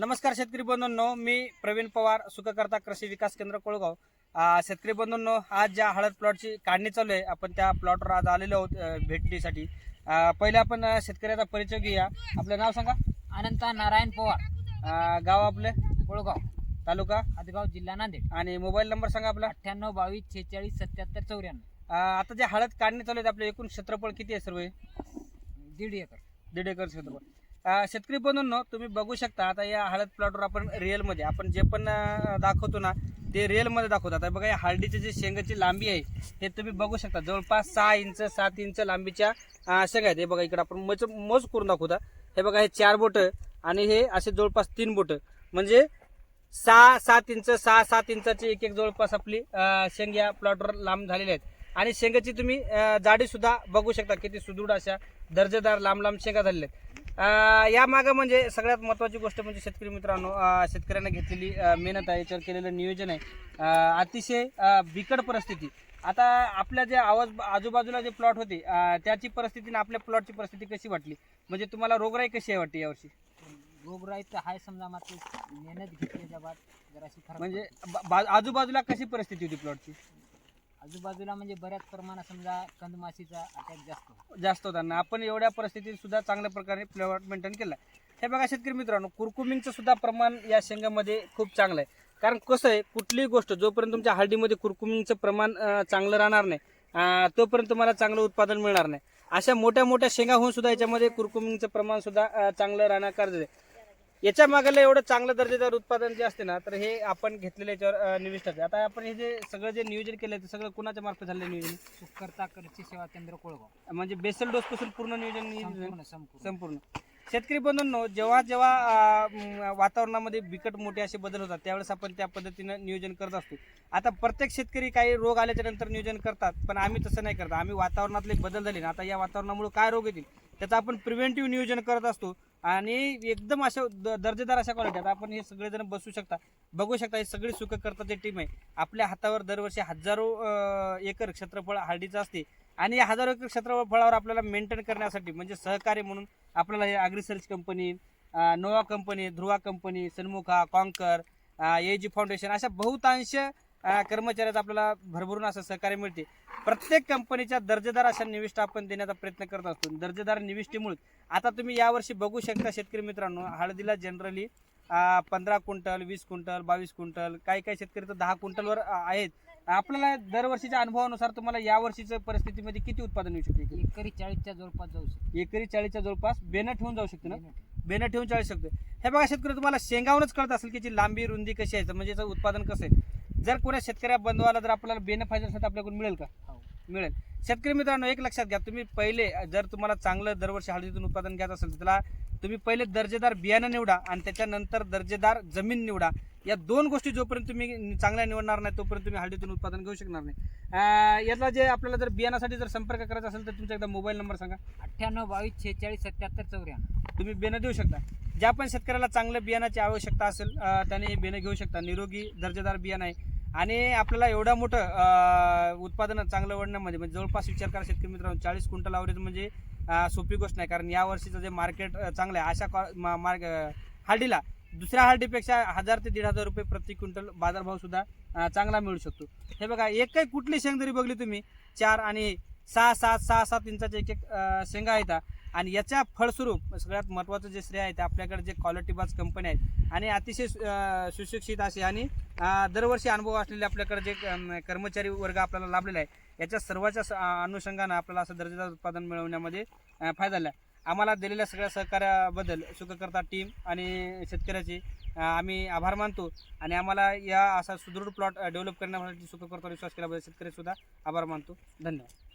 नमस्कार शेतकरी बंधूंनो मी प्रवीण पवार सुखकर्ता कृषी विकास केंद्र कोळगाव. शेतकरी बंधूंनो आज ज्या हळद प्लॉटची काढणी चालू आहे आपण त्या प्लॉटवर आज आलेलो आहोत भेटीसाठी. पहिले आपण शेतकऱ्याचा परिचय घेऊया. आपलं नाव सांगा. अनंता नारायण पवार. गाव आपले? कोळगाव. तालुका? हदगाव जिल्हा नांदेड. आणि मोबाईल नंबर सांगा आपला. अठ्ठ्याण्णव बावीस छेचाळीस सत्याहत्तर चौऱ्याण्णव. आता जे हळद काढणी चालू आहे आपलं एकूण क्षेत्रफळ किती आहे सर्व? दीड एकर. दीड एकर क्षेत्रफळ. शेतकरी बंधूंनो तुम्ही बघू शकता आता या हळद प्लॉटवर आपण रिअलमध्ये आपण जे पण दाखवतो ना ते रिअलमध्ये दाखवतो. आता बघा या हळदीची जी शेंगाची लांबी आहे हे तुम्ही बघू शकता. जवळपास सहा इंच सात इंच लांबीच्या शेंगा आहेत. हे बघा इकडे आपण मच मोज करून दाखवता. हे बघा हे चार बोटं आणि हे असे जवळपास तीन बोटं. म्हणजे सहा सात इंच सहा सात इंचाची एक एक जवळपास आपली शेंग या प्लॉटवर लांब झालेल्या आहेत. आणि शेंगाची तुम्ही जाडी सुद्धा बघू शकता किती सुदृढ अशा दर्जेदार लांब लांब शेंगा झालेल्या आहेत. या मागं म्हणजे सगळ्यात महत्त्वाची गोष्ट म्हणजे शेतकरी मित्रांनो शेतकऱ्यांना घेतलेली मेहनत आहे याच्यावर केलेलं नियोजन आहे. अतिशय बिकट परिस्थिती. आता आपल्या जे आवाज आजूबाजूला जे प्लॉट होते त्याची परिस्थिती आणि आपल्या प्लॉटची परिस्थिती कशी वाटली? म्हणजे तुम्हाला रोगराई कशी आहे वाटते यावर्षी? रोगराई तर हाय समजा मात्र मेहनत घेतल्याच्या बाद जराशी म्हणजे पडतो. बा- बा- आजूबाजूला कशी परिस्थिती होती प्लॉटची आजूबाजूला म्हणजे बऱ्याच प्रमाणात समजा कंदमाशीचा अटॅक जास्त होतो. जास्त होताना आपण एवढ्या परिस्थितीत सुद्धा चांगल्या प्रकारे प्लॉट मेंटेन केला हे बघा शेतकरी मित्रांनो कुरकुमिनचं सुद्धा प्रमाण या शेंगामध्ये खूप चांगलं आहे कारण कसं आहे कुठलीही गोष्ट जोपर्यंत तुमच्या हळदीमध्ये कुरकुमिनचं प्रमाण अं, चांगलं राहणार नाही अं, तोपर्यंत तुम्हाला चांगलं उत्पादन मिळणार नाही. अशा मोठ्या मोठ्या शेंगा होऊन सुद्धा याच्यामध्ये कुरकुमिनचं प्रमाण सुद्धा अं, चांगलं राहणं गरजेचं आहे. याच्या मागायला एवढं चांगलं दर्जेदार उत्पादन जे असते ना तर हे आपण घेतलेल्या याच्यावर निविष्ट आहे. आता आपण हे जे सगळं जे नियोजन केलं ते सगळं कुणाच्या मार्फत झालेलं नियोजन? सुखकर्ता कृषी सेवा केंद्र कोळगाव. म्हणजे बेसल डोस पासून पूर्ण नियोजन नियोजन संपूर्ण शेतकरी बंधूंनो जेव्हा जेव्हा वातावरणामध्ये बिकट मोठे असे बदल होतात त्यावेळेस आपण त्या पद्धतीनं नियोजन करत असतो. आता प्रत्येक शेतकरी काही रोग आल्याच्यानंतर नियोजन करतात पण आम्ही तसं नाही करत. आम्ही वातावरणातले बदल झाले ना आता या वातावरणामुळे काय रोग येतील त्याचं आपण प्रिव्हेंटिव्ह नियोजन करत असतो. आणि एकदम अशा द- दर्जेदार अशा क्वालिटी आहेत. आपण हे सगळेजण बसू शकता. बघू शकता हे सगळी सुख करताची टीम आहे. आपल्या हातावर दरवर्षी हजारो एकर क्षेत्रफळ हळदीचं असते. आणि या हजारो एकर क्षेत्रफळावर आपल्याला मेंटेन करण्यासाठी म्हणजे सहकार्य म्हणून आपल्याला हे agri company Nova company Dhruva company Sanmukha conquer A G foundation अशा बहुतांश कर्मचाऱ्याचं आपल्याला भरभरून असं सहकार्य मिळते. प्रत्येक कंपनीच्या दर्जेदार अशा निविष्ठा आपण देण्याचा प्रयत्न करत असतो. दर्जेदार निविष्टीमुळे. आता तुम्ही यावर्षी बघू शकता शेतकरी मित्रांनो हळदीला जनरली पंधरा क्विंटल वीस क्विंटल बावीस क्विंटल काही काही शेतकरी तर दहा क्विंटलवर आहेत. आपल्याला दरवर्षीच्या अनुभवानुसार तुम्हाला या वर्षीच्या परिस्थितीमध्ये किती उत्पादन येऊ शकते? एकरी चाळीसच्या जवळपास जाऊ शकतो. एकरी चाळीसच्या जवळपास बेनं ठेवून जाऊ शकते ना. बेनं ठेवून. चाळीस शकते. हे बघा शेतकरी तुम्हाला शेंगावूनच कळत असेल की याची लांबी रुंदी कशी आहे म्हणजे याचं उत्पादन कसं आहे? जर कोणा शेतकऱ्या बंधवाला जर आपल्याला बेनं पाहिजे असेल तर आपल्याकडून मिळेल का? हो. मिळेल. शेतकरी मित्रांनो एक लक्षात घ्या तुम्ही पहिले जर तुम्हाला चांगलं दरवर्षी हळदीतून उत्पादन घ्यायचं असेल तर त्याला तुम्ही पहिले दर्जेदार बियाणं निवडा आणि त्याच्यानंतर दर्जेदार जमीन निवडा. या दोन गोष्टी जोपर्यंत तुम्ही चांगल्या निवडणार नाही तोपर्यंत तुम्ही हळदीतून उत्पादन घेऊ शकणार नाही. अं, यातला जे आपल्याला जर बियाणासाठी जर संपर्क करायचा असेल तर तुमचा एकदा मोबाईल नंबर सांगा. अठ्ठ्याण्णव बावीस छेचाळीस सत्याहत्तर चौऱ्याण्णव. तुम्ही बेणं देऊ शकता. ज्या पण शेतकऱ्याला चांगल्या बियाणाची आवश्यकता असेल त्याने बेणं घेऊ शकता. निरोगी दर्जेदार बियाणं आहे. आणि आपल्याला एवढं मोठं उत्पादन चांगलं वाढण्यामध्ये म्हणजे, म्हणजे जवळपास विचार करा शेतकरी मित्रांनो चाळीस क्विंटल आवरेज म्हणजे सोपी गोष्ट नाही. कारण या वर्षीचं जे मार्केट चांगलं आहे अशा क्वा- मा- मार्ग अं, दुसऱ्या हार्डीपेक्षा हजार ते दीड हजार रुपये प्रति क्विंटल बाजारभाव सुद्धा चांगला मिळू शकतो. हे बघा एक काही कुठली शेंग जरी बघली तुम्ही चार आणि सहा सात सहा सात इंचाचे एक एक शेंगा आहेत. आणि याच्या फळस्वरूप सगळ्यात महत्त्वाचं जे श्रेय आहे ते आपल्याकडे जे क्वालिटीबाज कंपनी आहेत. आणि अतिशय सुशिक्षित असे आणि दरवर्षी अनुभव असलेले आपल्याकडे जे कर्मचारी वर्ग आपल्याला लाभलेला आहे याच्या सर्वाच्या स- अनुषंगानं आपल्याला असं दर्जेदार उत्पादन मिळवण्यामध्ये फायदा झाला. आम्हाला दिलेल्या सगळ्या सहकार्याबद्दल सुखकर्ता टीम आणि शेतकऱ्याचे आम्ही आभार मानतो. आणि आम्हाला या असा सुदृढ प्लॉट डेव्हलप करण्यासाठी सुखकर्ता विश्वास केल्याबद्दल शेतकरीसुद्धा आभार मानतो. धन्यवाद.